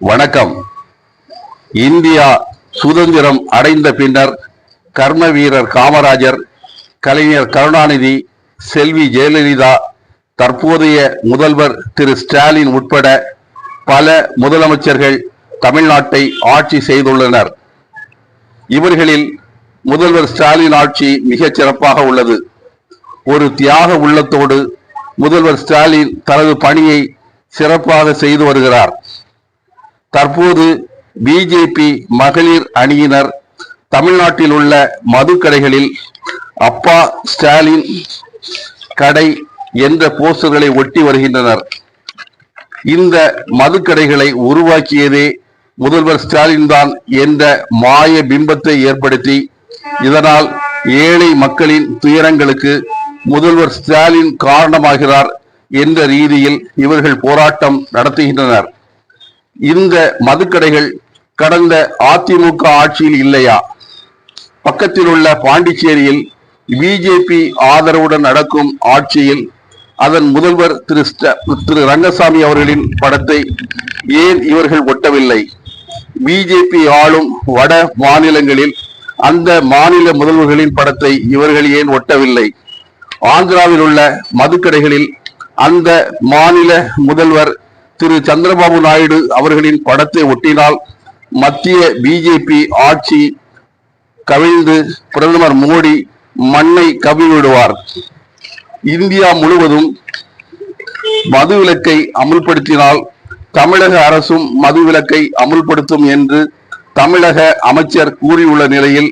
வணக்கம். இந்தியா சுதந்திரம் அடைந்த பின்னர் கர்ம வீரர் காமராஜர் கலைஞர் கருணாநிதி செல்வி ஜெயலலிதா தற்போதைய முதல்வர் திரு ஸ்டாலின் உட்பட பல முதலமைச்சர்கள் தமிழ்நாட்டை ஆட்சி செய்துள்ளனர். இவர்களில் முதல்வர் ஸ்டாலின் ஆட்சி மிகச் சிறப்பாக உள்ளது. ஒரு தியாக உள்ளத்தோடு முதல்வர் ஸ்டாலின் தனது பணியை சிறப்பாக செய்து வருகிறார். தற்போது பிஜேபி மகளிர் அணியினர் தமிழ்நாட்டில் உள்ள மதுக்கடைகளில் அப்பா ஸ்டாலின் கடை என்ற போஸ்டர்களை ஒட்டி வருகின்றனர். இந்த மதுக்கடைகளை உருவாக்கியதே முதல்வர் ஸ்டாலின் தான் என்ற மாய பிம்பத்தை ஏற்படுத்தி இதனால் ஏழை மக்களின் துயரங்களுக்கு முதல்வர் ஸ்டாலின் காரணமாகிறார் என்ற ரீதியில் இவர்கள் போராட்டம் நடத்துகின்றனர். இந்த மதுக்கடைகள் கடந்த அதிமுக ஆட்சியில் இல்லையா? பக்கத்தில் உள்ள பாண்டிச்சேரியில் பிஜேபி ஆதரவுடன் நடக்கும் ஆட்சியில் அதன் முதல்வர் திரு திரு ரங்கசாமி அவர்களின் படத்தை ஏன் இவர்கள் ஒட்டவில்லை? பிஜேபி ஆளும் வட மாநிலங்களில் அந்த மாநில முதல்வர்களின் படத்தை இவர்கள் ஏன் ஒட்டவில்லை? ஆந்திராவில் உள்ள மதுக்கடைகளில் அந்த மாநில முதல்வர் திரு சந்திரபாபு நாயுடு அவர்களின் படத்தை ஒட்டினால் மத்திய பிஜேபி ஆட்சி கவிழ்ந்து பிரதமர் மோடி மண்ணை கவிழ்விடுவார் இந்தியா முழுவதும் மதுவிலக்கை அமுல்படுத்தினால் தமிழக அரசும் மது விலக்கை அமுல்படுத்தும் என்று தமிழக அமைச்சர் கூறியுள்ள நிலையில்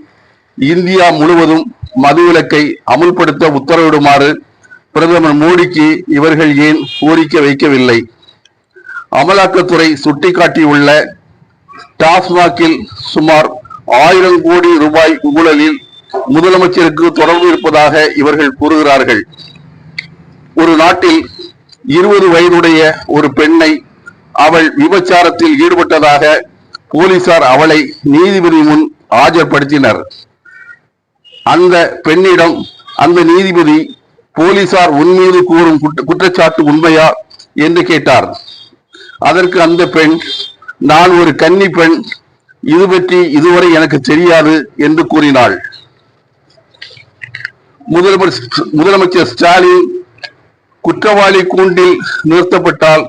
இந்தியா முழுவதும் மது விலக்கை அமுல்படுத்த உத்தரவிடுமாறு பிரதமர் மோடிக்கு இவர்கள் ஏன் கோரிக்கை வைக்கவில்லை? அமலாக்கத்துறை சுட்டிக்காட்டியுள்ள டாஸ்மாகில் சுமார் ஆயிரம் கோடி ரூபாய் ஊழலில் முதலமைச்சருக்கு தொடர்பு இருப்பதாக இவர்கள் கூறுகிறார்கள். ஒரு நாட்டில் இருபது வயதுடைய ஒரு பெண்ணை அவள் விபச்சாரத்தில் ஈடுபட்டதாக போலீசார் அவளை நீதிபதி முன் ஆஜர்படுத்தினர். அந்த பெண்ணிடம் அந்த நீதிபதி போலீசார் உன்மீது கூறும் குற்ற- குற்றச்சாட்டு உண்மையா என்று கேட்டார். அதற்கு அந்த பெண் நான் ஒரு கன்னி பெண் இது பற்றி இதுவரை எனக்கு தெரியாது என்று கூறினாள். முதல்வர் முதலமைச்சர் ஸ்டாலின் குற்றவாளி கூண்டில் நிறுத்தப்பட்டால்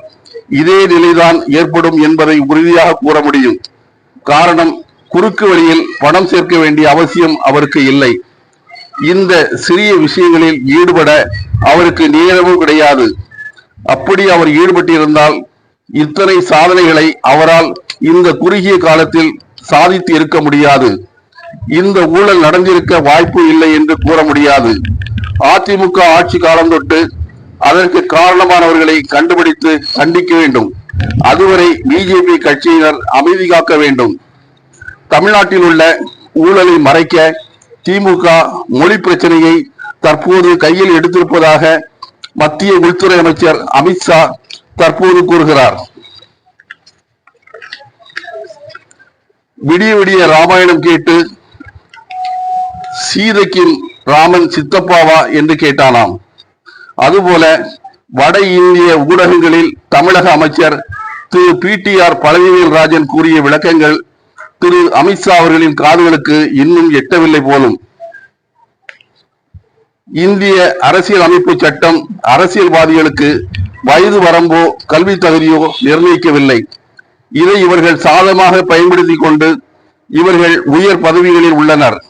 இதே நிலைதான் ஏற்படும் என்பதை உறுதியாக கூற முடியும். காரணம் குறுக்கு வழியில் பணம் சேர்க்க வேண்டிய அவசியம் அவருக்கு இல்லை. இந்த சிறிய விஷயங்களில் ஈடுபட அவருக்கு நேரமும் கிடையாது. அப்படி அவர் ஈடுபட்டிருந்தால் இத்தனை சாதனைகளை அவரால் இந்த குறுகிய காலத்தில் சாதித்து இருக்க முடியாது. இந்த ஊழல் நடந்திருக்க வாய்ப்பு இல்லை என்று கூற முடியாது. அதிமுக ஆட்சி காலம் தொட்டு அதற்கு காரணமானவர்களை கண்டுபிடித்து கண்டிக்க வேண்டும். அதுவரை பிஜேபி கட்சியினர் அமைதி காக்க வேண்டும். தமிழ்நாட்டில் உள்ள ஊழலை மறைக்க திமுக மொழி பிரச்சனையை தற்போது கையில் எடுத்திருப்பதாக மத்திய உள்துறை அமைச்சர் அமித்ஷா தற்போது கூறுகிறார். விடிய விடிய ராமாயணம் கேட்டு சீதைக்கு ராமன் சித்தப்பாவா என்று கேட்டானாம். அதுபோல வட இந்திய ஊடகங்களில் தமிழக அமைச்சர் திரு பிடிஆர் பழனிவேல் ராஜன் கூறிய விளக்கங்கள் திரு அமித்ஷா அவர்களின் காதுகளுக்கு இன்னும் எட்டவில்லை போலும். இந்திய அரசியல் அமைப்பு சட்டம் அரசியல்வாதிகளுக்கு வயது வரம்போ கல்வி தகுதியோ நிர்ணயிக்கவில்லை. இதை இவர்கள் சாதமாக பயன்படுத்திக் கொண்டு இவர்கள் உயர் பதவிகளில் உள்ளனர்.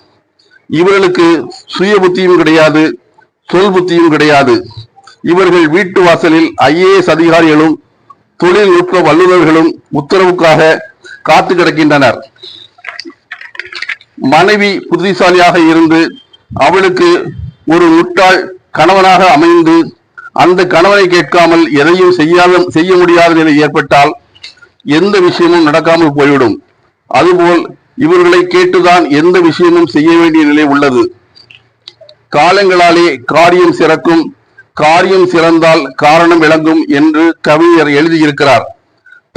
இவர்களுக்கு சுய புத்தியும் கிடையாது சொல் புத்தியும் கிடையாது. இவர்கள் வீட்டு வாசலில் ஐஏஎஸ் அதிகாரிகளும் தொழில்நுட்ப வல்லுநர்களும் உத்தரவுக்காக காத்து கிடக்கின்றனர். மனைவி புத்திசாலியாக இருந்து அவளுக்கு ஒரு முட்டாள் கணவனாக அமைந்து அந்த கணவனை கேட்காமல் எதையும் செய்யாத செய்ய முடியாத நிலை ஏற்பட்டால் எந்த விஷயமும் நடக்காமல் போய்விடும். அதுபோல் இவர்களை கேட்டுதான் எந்த விஷயமும் செய்ய வேண்டிய நிலை உள்ளது. காலங்களாலே காரியம் சிறக்கும் காரியம் சிறந்தால் காரணம் விளங்கும் என்று கவிஞர் எழுதியிருக்கிறார்.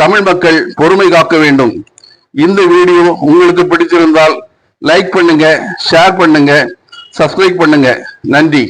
தமிழ் மக்கள் பொறுமை காக்க வேண்டும். இந்த வீடியோ உங்களுக்கு பிடிச்சிருந்தால் லைக் பண்ணுங்க ஷேர் பண்ணுங்க சப்ஸ்கிரைப் பண்ணுங்க. நன்றி.